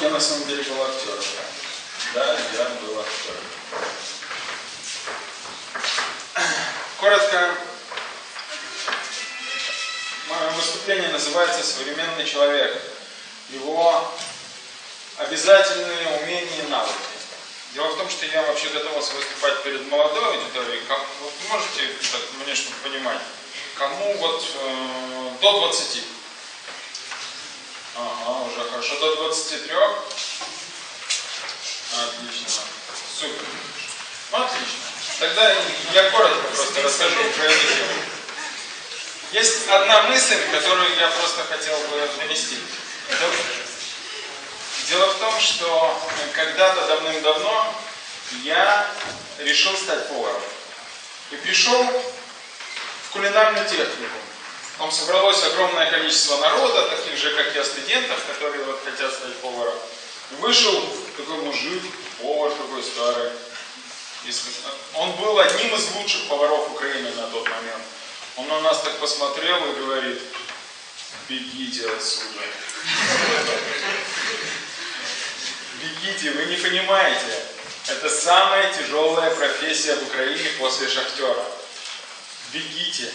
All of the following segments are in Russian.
я на самом деле был актером. Да, я был актером. Коротко, мое выступление называется «Современный человек». Его обязательные умения и навыки. Дело в том, что я вообще готовился выступать перед молодой аудиторией. Как, вот можете так, мне, чтобы понимать, кому вот э, до 20? Уже хорошо. До 23? Отлично. Супер. Ну, отлично. Тогда я коротко просто расскажу про эту тему. Есть одна мысль, которую я просто хотел бы донести. Дело в том, что когда-то давным-давно я решил стать поваром. И пришел в кулинарную технику. Там собралось огромное количество народа, таких же, как я, студентов, которые вот хотят стать поваром. Вышел такой мужик, повар такой старый. Он был одним из лучших поваров Украины на тот момент. Он на нас так посмотрел и говорит, бегите отсюда. Бегите, вы не понимаете. Это самая тяжелая профессия в Украине после шахтера. Бегите.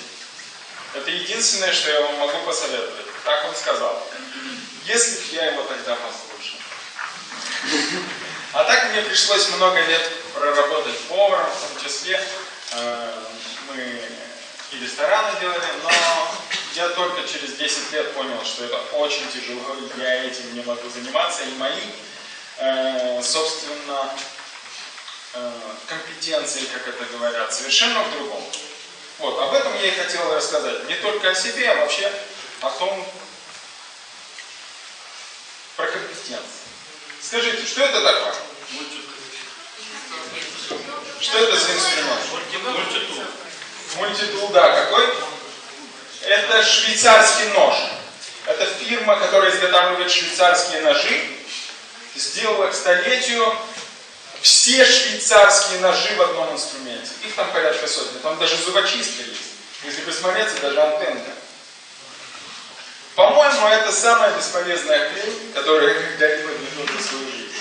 Это единственное, что я вам могу посоветовать. Так он сказал. Если бы я его тогда послушал. А так мне пришлось много лет проработать поваром, в том числе. Э, мы и рестораны делали, но я только через 10 лет понял, что это очень тяжело, я этим не могу заниматься, и мои, э, собственно, э, компетенции, как это говорят, совершенно в другом. Вот, об этом я и хотел рассказать. Не только о себе, а вообще о том, про компетенции. Скажите, что это такое? Что это за инструмент? Мультитул. Мультитул, да, какой? Это швейцарский нож. Это фирма, которая изготавливает швейцарские ножи, сделала к столетию все швейцарские ножи в одном инструменте. Их там порядка сотни. Там даже зубочистка есть. Если присмотреться, даже антенка. По-моему, это самая бесполезная хрень, которая когда-либо двинула свою жизнь.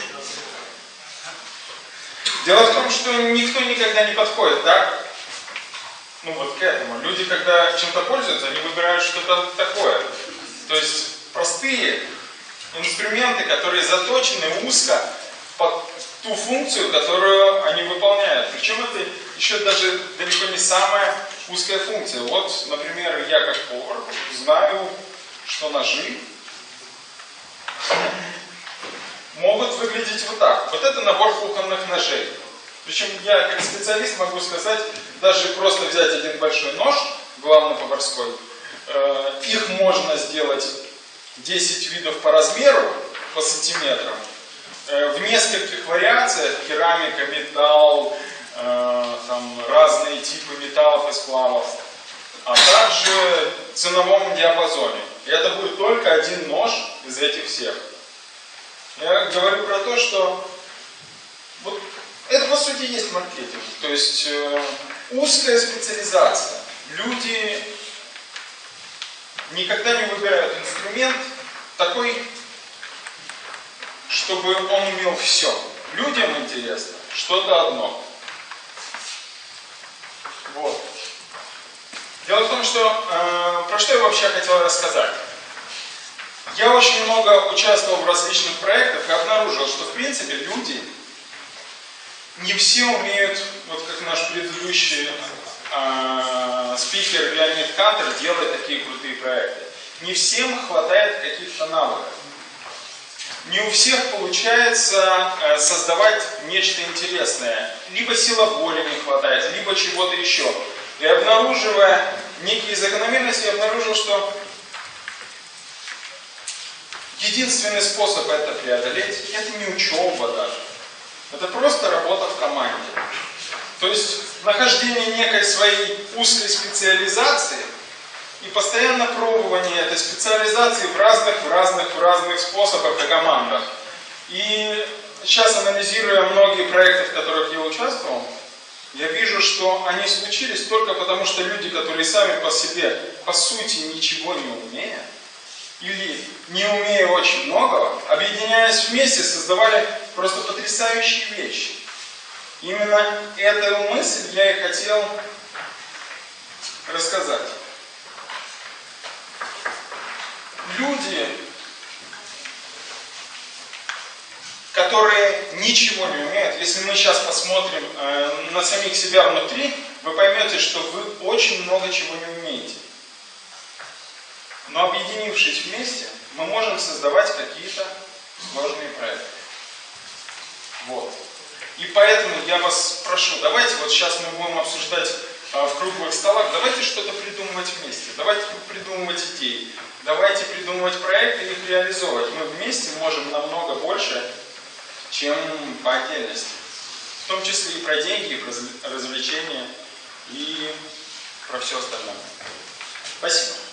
Дело в том, что никто никогда не подходит, так? Ну вот к этому. Люди, когда чем-то пользуются, они выбирают что-то такое. То есть простые инструменты, которые заточены узко под ту функцию, которую они выполняют. Причем это еще даже далеко не самая узкая функция. Вот, например, я как повар знаю, что ножи могут выглядеть вот так. Вот это набор кухонных ножей. Причем я как специалист могу сказать, даже просто взять один большой нож, главно-поварской, э, их можно сделать 10 видов по размеру, по сантиметрам, в нескольких вариациях, керамика, металл, э, там разные типы металлов и сплавов, а также в ценовом диапазоне. И это будет только один нож из этих всех. Я говорю про то, что вот это по сути есть маркетинг. То есть э, узкая специализация. Люди никогда не выбирают инструмент такой, чтобы он умел все. Людям интересно что-то одно. Вот. Дело в том, что э, про что я вообще хотел рассказать. Я очень много участвовал в различных проектах и обнаружил, что в принципе люди не все умеют, вот как наш предыдущий э, спикер Леонид Кантер, делать такие крутые проекты. Не всем хватает каких-то навыков. Не у всех получается э, создавать нечто интересное. Либо сила воли не хватает, либо чего-то еще. И обнаруживая некие закономерности, я обнаружил, что единственный способ это преодолеть, это не учеба даже. Это просто работа в команде. То есть нахождение некой своей узкой специализации и постоянно пробование этой специализации в разных, в разных, в разных способах и командах. И сейчас, анализируя многие проекты, в которых я участвовал, я вижу, что они случились только потому, что люди, которые сами по себе, по сути, ничего не умеют, или не умея очень многого, объединяясь вместе, создавали просто потрясающие вещи. Именно эту мысль я и хотел рассказать. Люди, которые ничего не умеют, если мы сейчас посмотрим э, на самих себя внутри, вы поймете, что вы очень много чего не умеете. Но объединившись вместе, мы можем создавать какие-то сложные проекты. Вот. И поэтому я вас прошу, давайте вот сейчас мы будем обсуждать а, в круглых столах, давайте что-то придумывать вместе, давайте придумывать идеи, давайте придумывать проекты и их реализовывать. Мы вместе можем намного больше, чем по отдельности. В том числе и про деньги, и про развлечения, и про все остальное. Спасибо.